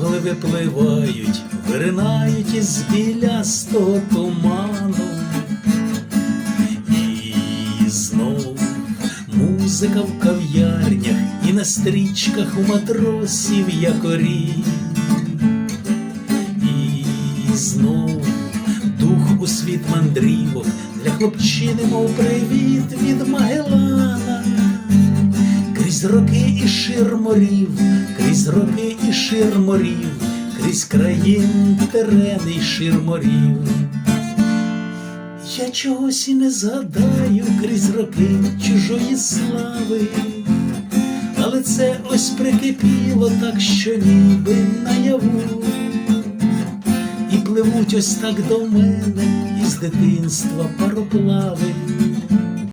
янголи випливають, виринають із білястого туману. І знов музика в кав'ярнях і на стрічках у матросів якорі. І знов дух у світ мандрівок для хлопчини, мов привіт Крізь роки і шир морів, крізь роки і шир морів, крізь країн терени й шир морів. Я чогось і не згадаю крізь роки чужої слави, але це ось прикипіло так, що ніби наяву. І пливуть ось так до мене із дитинства пароплави.